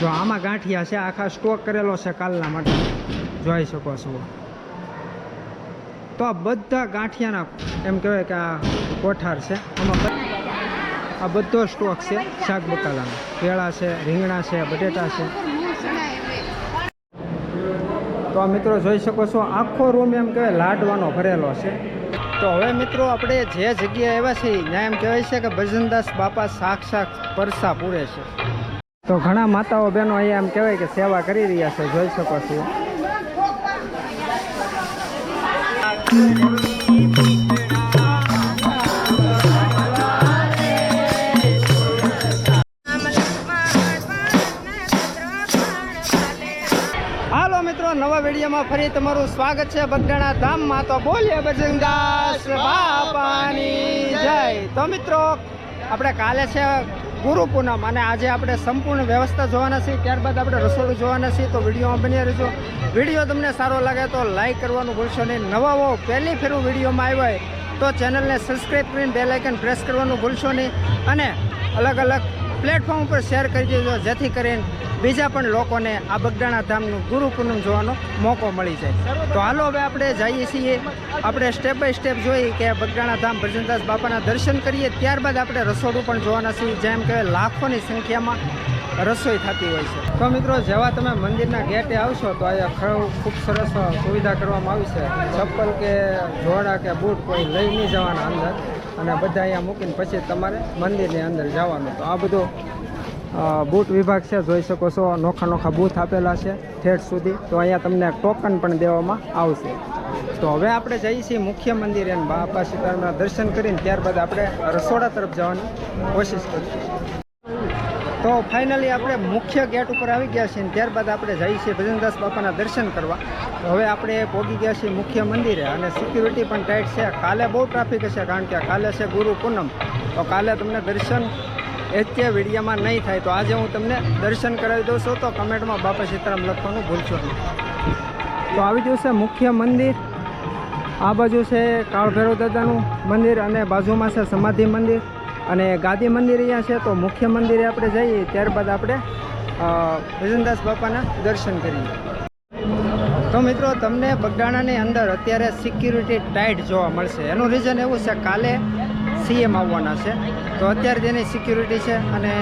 જો આમાં ગાંઠિયા છે, આખા સ્ટોક કરેલો છે કાલના માટે. જોઈ શકો છો. તો આ બધા ગાંઠિયાના, એમ કહેવાય કે આ કોઠાર છે. આમાં આ બધો સ્ટોક છે, શાક બકાલાનો. કેળા છે, રીંગણા છે, બટેટા છે. તો આ મિત્રો જોઈ શકો છો, આખો રૂમ એમ કહેવાય લાડવાનો ભરેલો છે. તો હવે મિત્રો આપણે જે જગ્યાએ આવ્યા છીએ, ત્યાં એમ કહેવાય છે કે ભજનદાસ બાપા સાક્ષાત પરસા પૂરે છે. તો ઘણા માતાઓ બહેનો અહીંયા એમ કહેવાય કે સેવા કરી રહ્યા છે, જોઈ શકો છો. હાલો મિત્રો, નવા વિડીયોમાં ફરી તમારું સ્વાગત છે બગડાણા ધામમાં તો બોલીએ બજરંગદાસ બાપાની જય. તો મિત્રો, આપણે કાલે છે ગુરુ પૂનમ અને આજે આપણે સંપૂર્ણ વ્યવસ્થા જોવાના છીએ. ત્યારબાદ આપણે રસોડું જોવાના છીએ. તો વિડીયોમાં બની રહેજો. વીડિયો તમને સારો લાગે તો લાઈક કરવાનું ભૂલશો નહીં. નવા હો, પહેલી ફેરું વિડીયોમાં આવ્યો હોય તો ચેનલને સબસ્ક્રાઈબ કરીને બેલ લાઇકન પ્રેસ કરવાનું ભૂલશો નહીં. અને અલગ અલગ પ્લેટફોર્મ ઉપર શેર કરી દેજો, જેથી કરીને બીજા પણ લોકોને આ બગડાણા ધામનું ગુરુ પૂનમ જોવાનો મોકો મળી જાય. તો હાલો હવે આપણે જઈએ છીએ. આપણે સ્ટેપ બાય સ્ટેપ જોઈ કે બગડાણા ધામ ભજનદાસ બાપાના દર્શન કરીએ, ત્યારબાદ આપણે રસોડું પણ જોવાના છીએ. જેમ કે લાખોની સંખ્યામાં રસોઈ થતી હોય છે. તો મિત્રો, જેવા તમે મંદિરના ગેટે આવશો, તો અહીંયા ખરું ખૂબ સરસ સુવિધા કરવામાં આવી છે. ચપ્પલ કે જોડા કે બૂટ કોઈ લઈ નહીં જવાના અંદર. અને બધા અહીંયા મૂકીને પછી તમારે મંદિરની અંદર જવાનું. તો આ બધું બૂટ વિભાગ છે, જોઈ શકો છો, નોખા નોખા બૂથ આપેલા છે, ઠેઠ સુધી. તો અહીંયા તમને ટોકન પણ દેવામાં આવશે. તો હવે આપણે જઈએ છીએ મુખ્ય મંદિરે અને બાપા સીતારામના દર્શન કરીને ત્યારબાદ આપણે રસોડા તરફ જવાની કોશિશ કરીશું તો ફાઇનલી આપણે મુખ્ય ગેટ ઉપર આવી ગયા છીએ ત્યારબાદ આપણે જઈએ છીએ ભજનદાસ બાપાના દર્શન કરવા. હવે આપણે પહોંચી ગયા છીએ મુખ્ય મંદિરે અને સિક્યુરિટી પણ ટાઈટ છે. કાલે બહુ ટ્રાફિક હશે કારણ કે કાલે છે ગુરુ પૂનમ. તો કાલે તમને દર્શન એ વિડીયામાં નહીં થાય તો આજે હું તમને દર્શન કરાવી દઉં છું. તો કમેન્ટમાં બાપા સીતારામ લખવાનું ભૂલશો નહીં. તો આવી ગયું મુખ્ય મંદિર. આ બાજુ છે કાળભૈરવ દાદાનું મંદિર અને બાજુમાં છે સમાધિ મંદિર. અને ગાદી મંદિર અહીંયા છે, તો મુખ્ય મંદિરે આપણે જઈએ, ત્યારબાદ આપણે ભજનદાસ બાપાના દર્શન કરીએ. તો મિત્રો, તમને બગડાણાની અંદર અત્યારે સિક્યુરિટી ટાઈટ જોવા મળશે. એનું રીઝન એવું છે, કાલે સીએમ આવવાના છે. તો અત્યારે તેની સિક્યુરિટી છે અને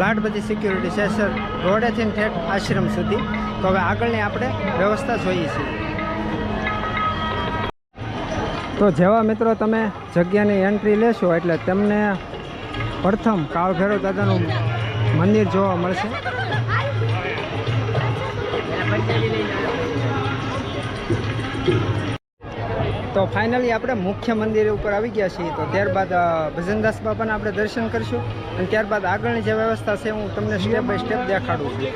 લાટ બધી સિક્યુરિટી છે સર રોડેથી ઠેઠ આશ્રમ સુધી. તો હવે આગળની આપણે વ્યવસ્થા જોઈએ છીએ. તો જેવા મિત્રો તમે જગ્યાની એન્ટ્રી લેશો એટલે તમને પ્રથમ કાળભૈરવ દાદાનું મંદિર જોવા મળશે. તો ફાઇનલી આપણે મુખ્ય મંદિર ઉપર આવી ગયા છીએ. તો ત્યારબાદ ભજનદાસ બાપાના આપણે દર્શન કરીશું અને ત્યારબાદ આગળની જે વ્યવસ્થા છે હું તમને સ્ટેપ બાય સ્ટેપ દેખાડું છું.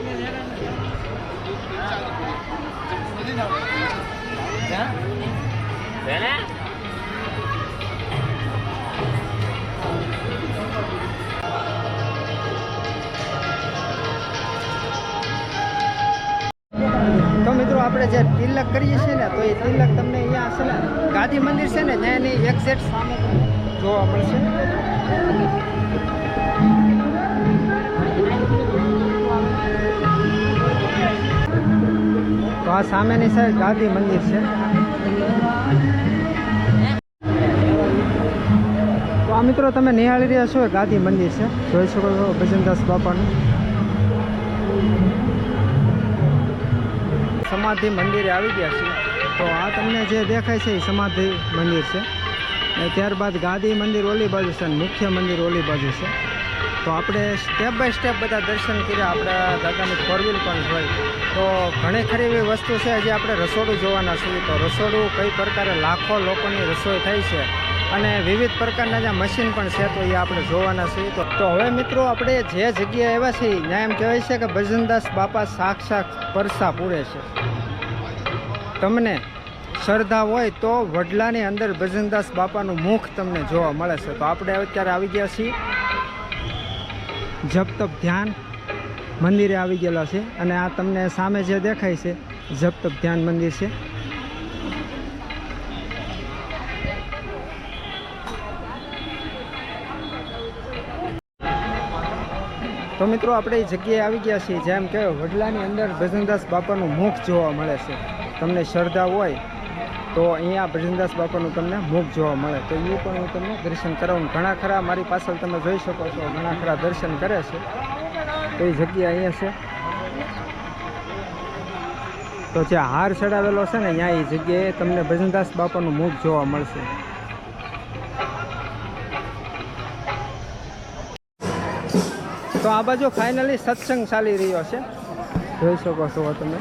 મિત્રો, આપણે જે તિલક કરીએ છીએ ને, તો એ તિલક તમને અહીંયા છે ને, ગાંધી મંદિર છે ને ત્યાં એની એક્ઝેક્ટ સામે જોવા મળશે. તો આ સામેની સાઈડ ગાંધી મંદિર છે. તો આ મિત્રો, તમે નિહાળી રહ્યા છો ગાંધી મંદિર છે. જોઈ શકો છો ભજનદાસ બાપાનું. સમાધિ મંદિરે આવી ગયા છીએ. તો આ તમને જે દેખાય છે એ સમાધિ મંદિર છે. અને ત્યારબાદ ગાદી મંદિર ઓલી બાજુ છે અને મુખ્ય મંદિર ઓલી બાજુ છે. તો આપણે સ્ટેપ બાય સ્ટેપ બધા દર્શન કર્યા. આપણા દાદાની ફોર વ્હીલ પણ હોય. તો ઘણી ખરી એવી વસ્તુ છે જે આપણે રસોડું જોવાના છીએ. તો રસોડું કઈ પ્રકારે લાખો લોકોની રસોઈ થઈ છે અને વિવિધ પ્રકારના જે મશીન પણ છે તો એ આપણે જોવાના છીએ. તો તો હવે મિત્રો આપણે જે જગ્યાએ આવ્યા છીએ, ત્યાં એમ કહેવાય છે કે ભજનદાસ બાપા સાક્ષાત પરસા પૂરે છે. તમને શ્રદ્ધા હોય તો વડલાની અંદર ભજનદાસ બાપાનું મુખ તમને જોવા મળે છે. તો આપણે અત્યારે આવી ગયા છીએ. જપ તપ ધ્યાન મંદિરે આવી ગયેલા છે અને આ તમને સામે જે દેખાય છે, જપ તપ ધ્યાન મંદિર છે. તો મિત્રો આપણે એ જગ્યાએ આવી ગયા છીએ, જેમ કે વડલાની અંદર ભજનદાસ બાપાનું મુખ જોવા મળે છે. તમને શ્રદ્ધા હોય તો અહીંયા ભજનદાસ બાપાનું તમને મુખ જોવા મળે. તો એ પણ હું તમને દર્શન કરાવું. ઘણા ખરા મારી પાછળ તમે જોઈ શકો છો, ઘણા ખરા દર્શન કરે છે. તો એ જગ્યા અહીંયા છે. તો જે હાર ચડાવેલો છે ને ત્યાં એ જગ્યાએ તમને ભજનદાસ બાપાનું મુખ જોવા મળશે. તો આ બાજુ ફાઇનલી સત્સંગ ચાલી રહ્યો છે. જોઈ શકો છો તમે.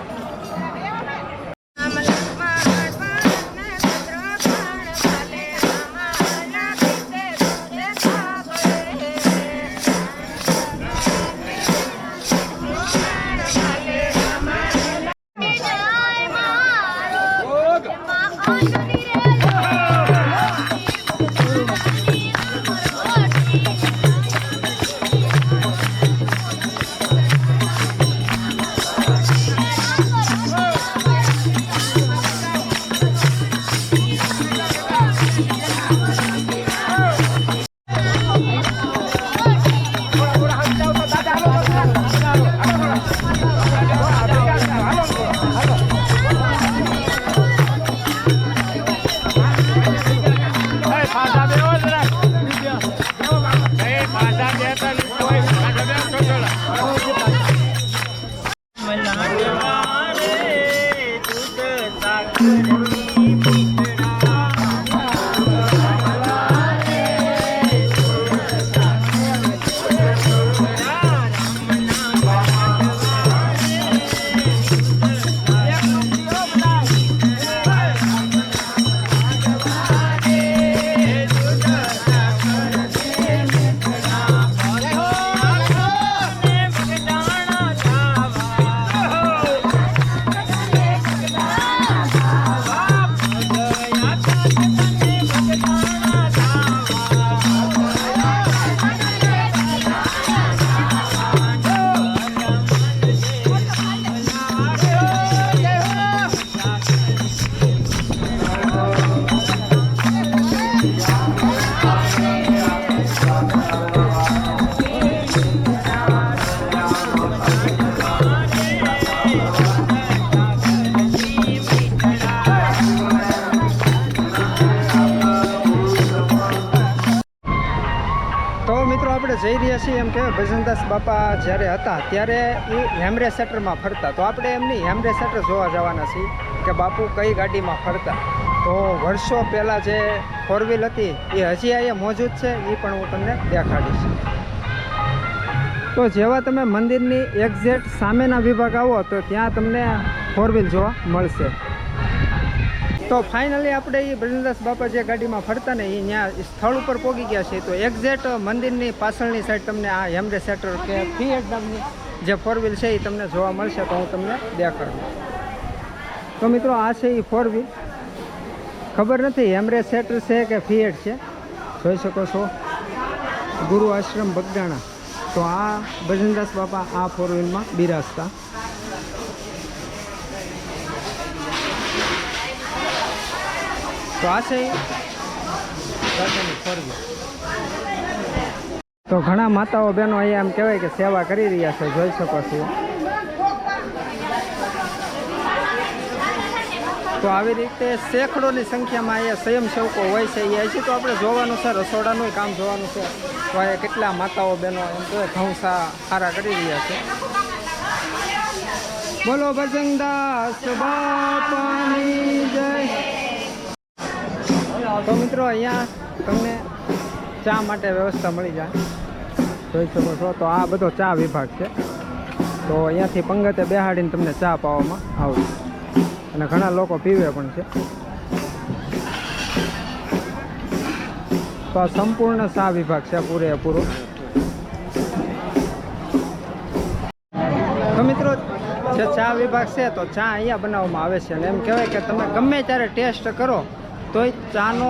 જઈ રહ્યા છીએ એમ કે ભજનદાસ બાપા જ્યારે હતા ત્યારે એ હેમરે સેટરમાં ફરતા. તો આપણે એમની હેમરે સેટર જોવા જવાના છીએ કે બાપુ કઈ ગાડીમાં ફરતા. તો વર્ષો પહેલાં જે ફોર વ્હીલ હતી, એ હજી અહીંયા મોજૂદ છે, એ પણ હું તમને દેખાડીશ. તો જેવા તમે મંદિરની એક્ઝેક્ટ સામેના વિભાગ આવો, તો ત્યાં તમને ફોર વ્હીલ જોવા મળશે. તો ફાઇનલી આપણે એ બ્રજદાસ બાપા જે ગાડીમાં ફરતા ને એ ત્યાં સ્થળ ઉપર પહોંચી ગયા છે, તો એક્ઝેક્ટ મંદિરની પાછળની સાઈડ તમને આ હેમરે સેક્ટર કે ફિએટ નામની જે ફોર વ્હીલ છે એ તમને જોવા મળશે, તો હું તમને દેખાડું. તો મિત્રો આ છે એ ફોર વ્હીલ ખબર નથી હેમરે સેટર છે કે ફિએટ છે? જોઈ શકો છો. ગુરુ આશ્રમ બગદાણા. તો આ ભજનદાસ બાપા આ ફોર વ્હીલમાં બિરાજતા. તો આ છે તો ઘણા માતાઓ બહેનો અહીંયા એમ કહેવાય કે સેવા કરી રહ્યા છે, જોઈ શકો છો. તો આવી રીતે સેંકડોની સંખ્યામાં અહીંયા સ્વયંસેવકો હોય છે. એ હજી તો આપણે જોવાનું છે, રસોડાનું કામ જોવાનું છે. તો અહીંયા કેટલા માતાઓ બહેનો એમ તો ઘઉંસા સારા કરી રહ્યા છે. બોલો ભજનદાસ બાપાની જય. તો મિત્રો અહીંયા તમને ચા માટે વ્યવસ્થા મળી જાય. જોઈ શકો છો, તો આ બધો ચા વિભાગ છે. તો અહીંયાથી પંગતે બેહાડીને તમને ચા પાવામાં આવશે. અને ઘણા લોકો પીવે પણ છે. તો આ સંપૂર્ણ ચા વિભાગ છે, પૂરેપૂરો. તો મિત્રો, જે ચા વિભાગ છે, તો ચા અહીંયા બનાવવામાં આવે છે. અને એમ કહેવાય કે તમે ગમે ત્યારે ટેસ્ટ કરો, તોય ચાનો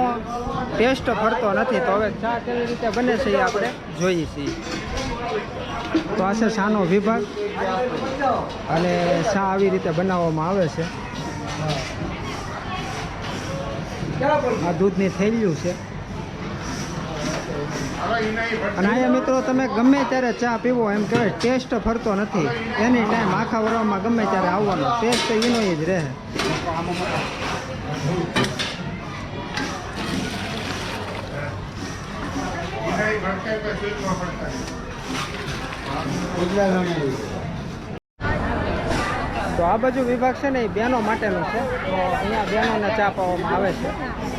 ટેસ્ટ ફરતો નથી. તો હવે ચા કેવી રીતે બને છે એ આપણે જોઈએ છીએ. તો આ છે ચાનો વિભાગ. અને ચા આવી રીતે બનાવવામાં આવે છે. આ દૂધની ગયું છે. અને અહીંયા મિત્રો તમે ગમે ત્યારે ચા પીવો એમ કહેવાય ટેસ્ટ ફરતો નથી. એની ટાઈમ આખા વરવામાં ગમે ત્યારે આવવાનો. ટેસ્ટ એનો જ રહે. તો આ બાજુ વિભાગ છે ને એ બહેનો માટેનો છે. તો અહીંયા બહેનોને ચા પાવામાં આવે છે.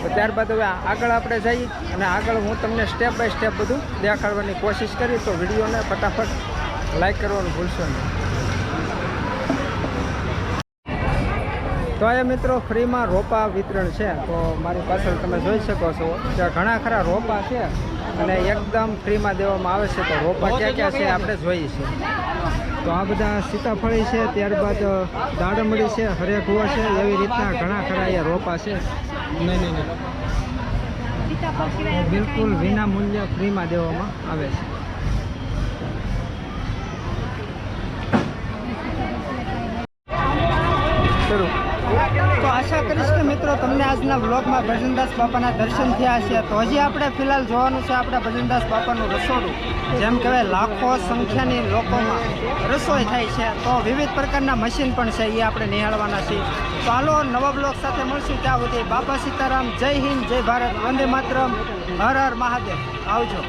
તો ત્યારબાદ હવે આગળ આપણે જઈએ અને આગળ હું તમને સ્ટેપ બાય સ્ટેપ બધું દેખાડવાની કોશિશ કરી તો વિડીયોને ફટાફટ લાઈક કરવાનું ભૂલશો નહીં. તો અહીંયા મિત્રો ફ્રીમાં રોપા વિતરણ છે. તો મારી પાછળ તમે જોઈ શકો છો. ત્યાં ઘણા ખરા રોપા છે અને એકદમ ફ્રીમાં દેવામાં આવે છે. તો રોપા ક્યાં ક્યાં છે આપણે જોઈએ છીએ. તો આ બધા સીતાફળી છે ત્યારબાદ દાડમડી છે હરેકુવા છે એવી રીતના ઘણા ખરા અહીંયા રોપા છે. નહીં નહીં. બિલકુલ વિના મૂલ્ય ફ્રીમાં દેવામાં આવે છે. શરૂ. આશા કરીશ કે મિત્રો તમને આજના વ્લોગમાં ભજનદાસ બાપાના દર્શન થયા છે તો હજી આપણે ફિલહાલ જોવાનું છે આપણે ભજનદાસ બાપાનું રસોડું. જેમ કહેવાય, લાખો સંખ્યાની લોકોમાં રસોઈ થાય છે. તો વિવિધ પ્રકારના મશીન પણ છે, એ આપણે નિહાળવાના છીએ. તો હાલો, નવા બ્લોગ સાથે મળશું ત્યાં સુધી. બાપા સીતારામ, જય હિન્દ, જય ભારત. વંદે માતરમ. હર હર મહાદેવ. આવજો.